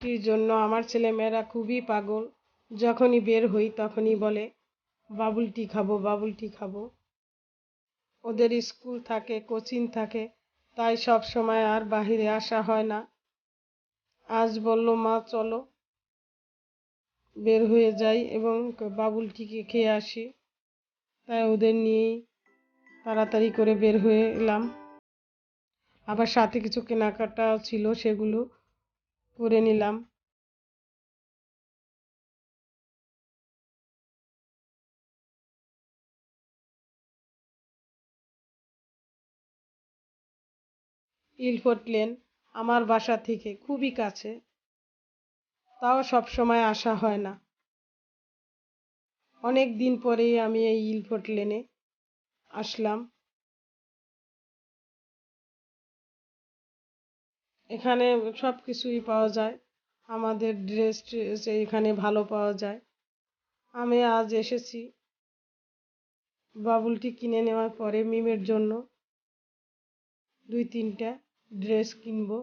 টির জন্য আমার ছেলেমেয়েরা খুবই পাগল। যখনই বের হই তখনই বলে, বাবুল টি খাব, বাবুল টি খাব। ওদের স্কুল থাকে, কোচিং থাকে, তাই সব সময় আর বাহিরে আসা হয় না। আজ বলল, মা, চলো। বের হয়ে যাই এবং বাবুল টিকে খেয়ে আসি। তাই ওদের নিয়েই তাড়াতাড়ি করে বের হয়ে এলাম। আবার সাথে কিছু কেনাকাটা ছিল সেগুলো করে নিলাম। ইলফোর্ট লেন, আমার বাসা থেকে, খুবই কাছে। তাও সব সময় আসা হয় না। অনেক দিন পরেই আমি এই ইলফোর্ট লেনে আসলাম। এখানে সব কিছুই পাওয়া যায়। আমাদের ড্রেস ট্রেস এখানে ভালো পাওয়া যায়। আমি আজ এসেছি বাবুলটি কিনে নেওয়ার পরে মিমের জন্য। দুই তিনটা ড্রেস কিনবো।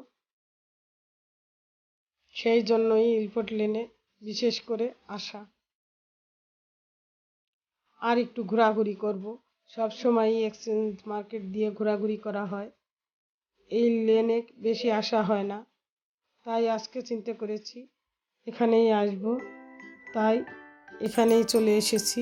সেই জন্যই ইলফোর্ট লেনে বিশেষ করে আসা। আর একটু ঘোরাঘুরি করব। সব সময়ই এক্সচেঞ্জ মার্কেট দিয়ে ঘোরাঘুরি করা হয়। এই লেনে বেশি আসা হয় না। তাই আজকে চিন্তা করেছি, এখানেই আসব। তাই এখানেই চলে এসেছি।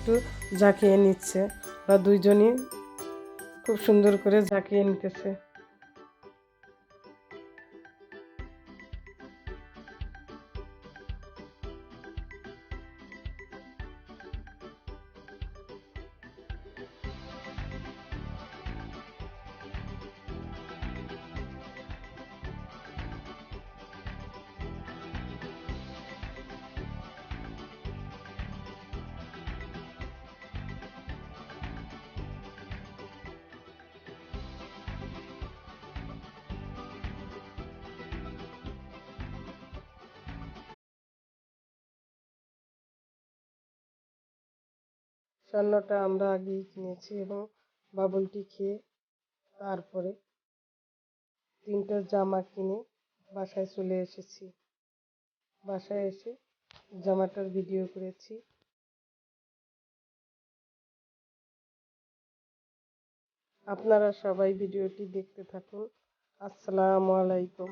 একটু ঝাঁকিয়ে নিচ্ছে বা দুইজনই খুব সুন্দর করে ঝাঁকিয়ে নিতেছে। স্বর্ণটা আমরা আগেই কিনেছি এবং বাবুলটি খেয়ে তারপরে তিনটা জামা কিনে বাসায় চলে এসেছি। বাসায় এসে জামাটার ভিডিও করেছি। আপনারা সবাই ভিডিওটি দেখতে থাকুন। আসসালামু আলাইকুম।